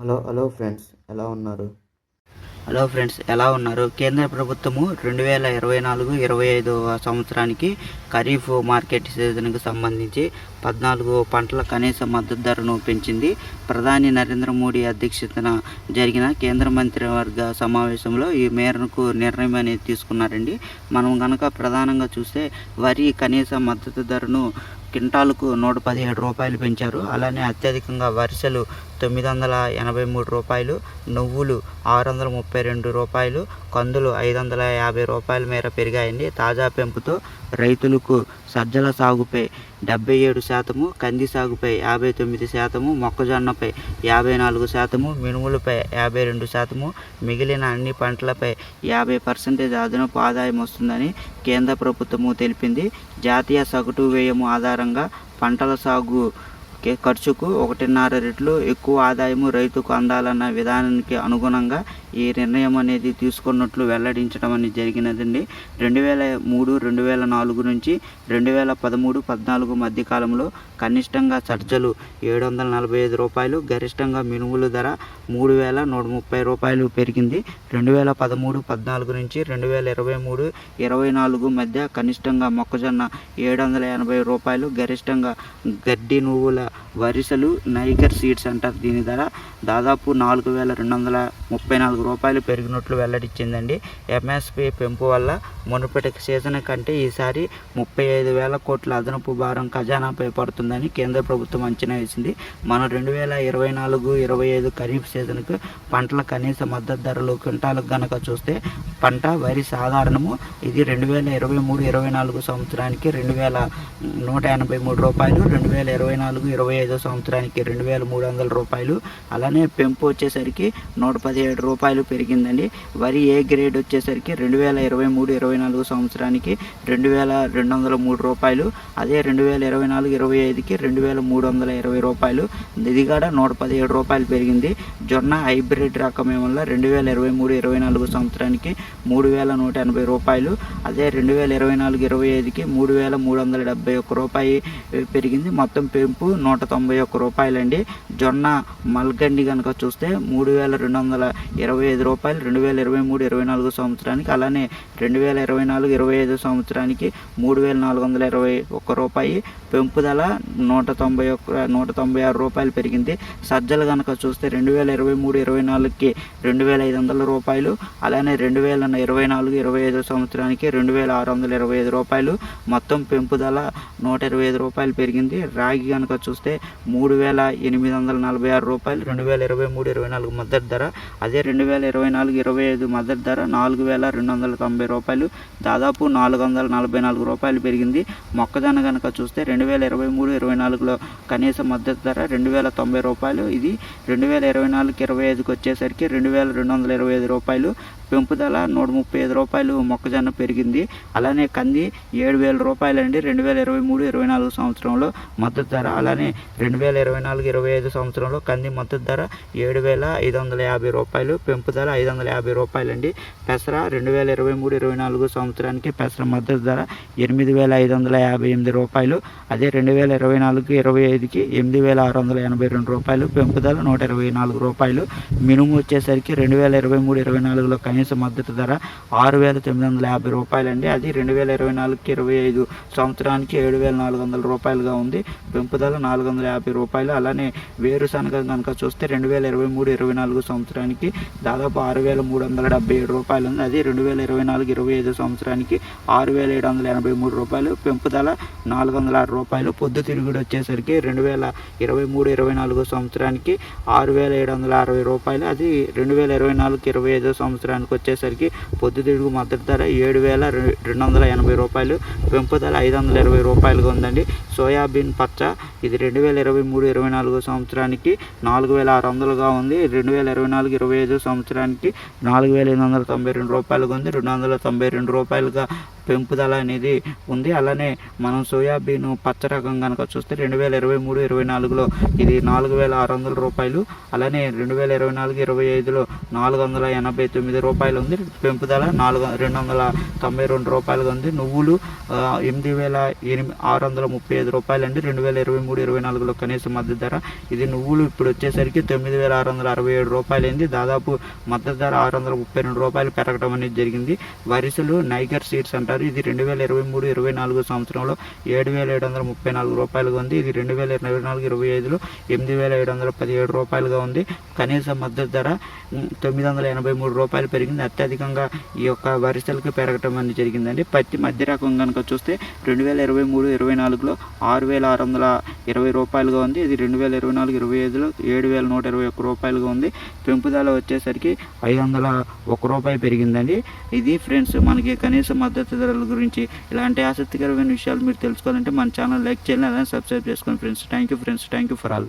Hello hello friends ఎలా ఉన్నారు? Hello friends ఎలా ఉన్నారు? కేంద్ర ప్రభుత్వము రెండు వేల ఇరవై నాలుగు ఇరవై ఐదు సంవత్సరానికి ఖరీఫ్ మార్కెట్ సీజన్కు సంబంధించి పద్నాలుగు పంటల కనీస మద్దతు ధరను పెంచింది. ప్రధాని నరేంద్ర మోడీ అధ్యక్షతన జరిగిన కేంద్ర మంత్రివర్గ సమావేశంలో ఈ మేరకు నిర్ణయం అనేది తీసుకున్నారండి. మనం కనుక ప్రధానంగా చూస్తే వరి కనీస మద్దతు ధరను క్వింటాలకు నూట పదిహేడు రూపాయలు పెంచారు. అలానే అత్యధికంగా వరిసెలు తొమ్మిది వందల ఎనభై మూడు రూపాయలు నువ్వులు ఆరు వందల ముప్పై రెండు రూపాయలు కందులు ఐదు వందల యాభై రూపాయల మేర పెరిగాయండి. తాజా పెంపుతో రైతులకు సజ్జల సాగుపై డెబ్బై ఏడు శాతము కంది సాగుపై యాభై తొమ్మిది శాతము మొక్కజొన్నపై యాభై నాలుగు శాతము మినుములపై యాభై రెండు శాతము మిగిలిన అన్ని పంటలపై యాభై పర్సెంటేజ్ అదనపు ఆదాయం వస్తుందని కేంద్ర ప్రభుత్వము తెలిపింది. జాతీయ సగటు వ్యయము ఆధారంగా పంటల సాగు కే ఖర్చుకు ఒకటిన్నర రెట్లు ఎక్కువ ఆదాయము రైతుకు అందాలన్న విధానానికి అనుగుణంగా ఈ నిర్ణయం అనేది తీసుకున్నట్లు వెల్లడించడం అనేది జరిగినదండి. రెండు వేల మూడు రెండు వేల నాలుగు నుంచి రెండు వేల పదమూడు పద్నాలుగు మధ్య కాలంలో కనిష్టంగా సజ్జలు ఏడు వందల నలభై ఐదు రూపాయలు గరిష్టంగా మినుముల ధర మూడు వేల నూట ముప్పై రూపాయలు పెరిగింది. రెండు వేల పదమూడు పద్నాలుగు నుంచి రెండు వేల ఇరవై మూడు ఇరవై నాలుగు మధ్య కనిష్టంగా మొక్కజొన్న ఏడు వందల ఎనభై రూపాయలు గరిష్టంగా గడ్డి నువ్వుల వరిసలు నైగర్ సీడ్స్ అంటారు దీని ధర దాదాపు నాలుగు వేల రెండు వందల ముప్పై నాలుగు రూపాయలు పెరిగినట్లు వెల్లడించిందండి. ఎంఎస్పి పెంపు వల్ల మునుపటి సీజన్ కంటే ఈసారి ముప్పై ఐదు వేల కోట్ల అదనపు భారం ఖజానాపై పడుతుందని కేంద్ర ప్రభుత్వం అంచనా వేసింది. మనం రెండు వేల ఇరవై నాలుగు ఇరవై ఐదు ఖరీఫ్ సీజన్కు పంటల కనీస మద్దతు ధరలు క్వింటాలకు గనక చూస్తే పంట వరి సాధారణము. ఇది రెండు వేల ఇరవై మూడు ఇరవై నాలుగు సంవత్సరానికి రెండు వేల నూట ఎనభై మూడు రూపాయలు రెండు వేల ఇరవై నాలుగు ఇరవై ఐదో సంవత్సరానికి రెండు వేల మూడు వందల రూపాయలు. అలానే పెంపు వచ్చేసరికి నూట పదిహేడు రూపాయలు పెరిగిందండి. వరి ఏ గ్రేడ్ వచ్చేసరికి రెండు వేల ఇరవై మూడు ఇరవై నాలుగు సంవత్సరానికి రెండు వేల రెండు వందల మూడు రూపాయలు. అదే రెండు వేల ఇరవై నాలుగు ఇరవై ఐదుకి రెండు వేల మూడు వందల ఇరవై రూపాయలు. ఇది కూడా నూట పదిహేడు రూపాయలు పెరిగింది. జొన్న హైబ్రిడ్ రకం వల్ల రెండు వేల ఇరవై మూడు ఇరవై నాలుగు సంవత్సరానికి మూడు వేల నూట ఎనభై రూపాయలు. అదే రెండు వేల ఇరవై నాలుగు ఇరవై ఐదుకి మూడు వేల మూడు వందల డెబ్బై ఒక్క రూపాయి పెరిగింది. మొత్తం పెంపు నూట తొంభై ఒక్క రూపాయలండి. జొన్న మల్గండి కనుక చూస్తే మూడు వేల రెండు వందల ఇరవై ఐదు రూపాయలు రెండు వేల ఇరవై మూడు ఇరవై నాలుగు సంవత్సరానికి అలానే రెండు వేల ఇరవై నాలుగు ఇరవై ఐదు సంవత్సరానికి మూడు వేల నాలుగు వందల ఇరవై ఒక్క రూపాయి. పెంపుదల నూట తొంభై ఒక్క నూట తొంభై ఆరు రూపాయలు పెరిగింది. సజ్జలు కనుక చూస్తే రెండు వేల ఇరవై మూడు ఇరవై నాలుగుకి రెండు వేల ఐదు వందల రూపాయలు అలానే రెండు వేల ఇరవై నాలుగు ఇరవై ఐదు సంవత్సరానికి రెండు వేల ఆరు వందల ఇరవై ఐదు రూపాయలు. మొత్తం పెంపుదల నూట ఇరవై ఐదు రూపాయలు పెరిగింది. రాగి కనుక చూస్తే మూడు వేల ఎనిమిది వందల నలభై ఆరు రూపాయలు రెండు వేల ఇరవై మూడు ఇరవై నాలుగు మద్దతు ధర అదే రెండు వేల ఇరవై నాలుగు ఇరవై ఐదు మద్దతు ధర నాలుగు వేల రెండు వందల తొంభై రూపాయలు దాదాపు నాలుగు వందల నలభై నాలుగు రూపాయలు పెరిగింది. మొక్కజొన్న కనుక చూస్తే రెండు వేల ఇరవై మూడు ఇరవై నాలుగులో కనీస మద్దతు ధర రెండు వేల తొంభై రూపాయలు. ఇది రెండు వేల ఇరవై నాలుగు ఇరవై ఐదుకి వచ్చేసరికి రెండు వేల రెండు వందల ఇరవై ఐదు రూపాయలు. పెంపుదల నూట ముప్పై ఐదు రూపాయలు మొక్కజొన్న పెరిగింది. అలానే కంది ఏడు వేల రూపాయలు అండి రెండు వేల ఇరవై మూడు ఇరవై నాలుగు సంవత్సరంలో మద్దతు ధర. అలానే రెండు వేల ఇరవై నాలుగు ఇరవై ఐదు సంవత్సరంలో కంది మద్దతు ధర ఏడు వేల ఐదు వందల యాభై రూపాయలు పెంపుదల ఐదు వందల యాభై రూపాయలు అండి పెసర రెండు వేల ఇరవై మూడు ఇరవై నాలుగు సంవత్సరానికి పెసర మద్దతు ధర ఎనిమిది వేల ఐదు వందల యాభై ఎనిమిది రూపాయలు అదే రెండు వేల ఇరవై నాలుగు ఇరవై ఐదుకి ఎనిమిది వేల ఆరు వందల ఎనభై రెండు రూపాయలు పెంపుదల నూట ఇరవై నాలుగు రూపాయలు. మినుము వచ్చేసరికి రెండు వేల ఇరవై మూడు ఇరవై నాలుగులో కనీస మద్దతు ధర ఆరు వేల తొమ్మిది వందల యాభై రూపాయలు అండి అది రెండు వేల ఇరవై నాలుగుకి ఇరవై ఐదు సంవత్సరానికి ఏడు వేల నాలుగు వందల రూపాయలుగా ఉంది. పెంపుదల నాలుగు నాలుగు వందల యాభై రూపాయలు. అలానే వేరుశనగ కనుక చూస్తే రెండు వేల ఇరవై మూడు ఇరవై నాలుగు సంవత్సరానికి దాదాపు ఆరు వేల మూడు వందల డెబ్బై ఏడు రూపాయలు ఉంది. అది రెండు వేల ఇరవై నాలుగు ఇరవై ఐదు సంవత్సరానికి ఆరు వేల ఏడు వందల ఎనభై మూడు రూపాయలు. పెంపుదల నాలుగు వందల ఆరు రూపాయలు. పొద్దు తిరుగుడు వచ్చేసరికి రెండు వేల ఇరవై మూడు ఇరవై నాలుగు సంవత్సరానికి ఆరు వేల ఏడు వందల అరవై రూపాయలు. అది రెండు వేల ఇరవై నాలుగు ఇరవై ఐదో సంవత్సరానికి వచ్చేసరికి పొద్దు తిరుగు మద్దతు ధర ఏడు వేల రెండు వందల ఎనభై రూపాయలు. పెంపుదల ఐదు వందల ఇరవై రూపాయలుగా ఉందండి. సోయాబీన్ పచ్చ ఇది రెండు వేల ఇరవై మూడు ఇరవై నాలుగు సంవత్సరానికి నాలుగు వేల ఆరు వందలుగా ఉంది. రెండు వేల ఇరవై నాలుగు ఇరవై ఐదు సంవత్సరానికి నాలుగు వేల ఎనిమిది వందల తొంభై రెండు రూపాయలుగా ఉంది. రెండు వందల తొంభై రెండు రూపాయలుగా పెంపుదల అనేది ఉంది. అలానే మనం సోయాబీన్ పచ్చ రకం కనుక చూస్తే రెండు వేల ఇరవై మూడు ఇరవై నాలుగులో ఇది నాలుగు వేల ఆరు వందల రూపాయలు. అలానే రెండు వేల ఇరవై నాలుగు ఇరవై ఐదులో నాలుగు వందల ఎనభై తొమ్మిది రూపాయలు ఉంది. పెంపుదల నాలుగు రెండు వందల తొంభై రెండు రూపాయలుగా ఉంది. నువ్వులు ఎనిమిది వేల ఎనిమిది ఆరు వందల ముప్పై ఐదు రూపాయలు అండి రెండు వేల ఇరవై మూడు ఇరవై నాలుగులో కనీస మద్దతు ధర. ఇది నువ్వులు ఇప్పుడు వచ్చేసరికి తొమ్మిది వేల ఆరు వందల అరవై ఏడు రూపాయలు అయింది దాదాపు మద్దతు ధర ఆరు వందల ముప్పై రెండు రూపాయలు పెరగడం అనేది జరిగింది. వరిసెలు నైగర్ సీడ్స్ అంటారు. ఇది రెండు వేల ఇరవై మూడు ఇరవై నాలుగు సంవత్సరంలో ఏడు వేల ఏడు వందల ముప్పై నాలుగు రూపాయలుగా ఉంది. ఇది రెండు వేల ఇరవై నాలుగు ఇరవై ఐదులో ఎనిమిది వేల ఏడు వందల పదిహేడు రూపాయలుగా ఉంది. కనీస మద్దతు ధర తొమ్మిది వందల ఎనభై మూడు రూపాయలు పెరిగింది. అత్యధికంగా ఈ యొక్క వరిసెలకు పెరగటం అనేది జరిగిందండి. పత్తి మధ్య రకం కనుక చూస్తే రెండు వేల ఇరవై మూడు ఇరవై నాలుగులో ఆరు వేల ఆరు వందల ఇరవై రూపాయలుగా ఉంది. ఇది రెండు వేల ఇరవై నాలుగు ఇరవై ఐదులో ఏడు వేల నూట ఇరవై ఒక్క రూపాయలుగా ఉంది. పెంపుదల వచ్చేసరికి ఐదు వందల ఒక రూపాయి పెరిగిందండి. ఇది ఫ్రెండ్స్ మనకి కనీస మద్దతు ధరల గురించి ఇలాంటి ఆసక్తికరమైన విషయాలు మీరు తెలుసుకోవాలంటే మన ఛానల్ లైక్ చేయాలి అలానే సబ్స్క్రైబ్ చేసుకోండి friends. Thank you friends thank you for all.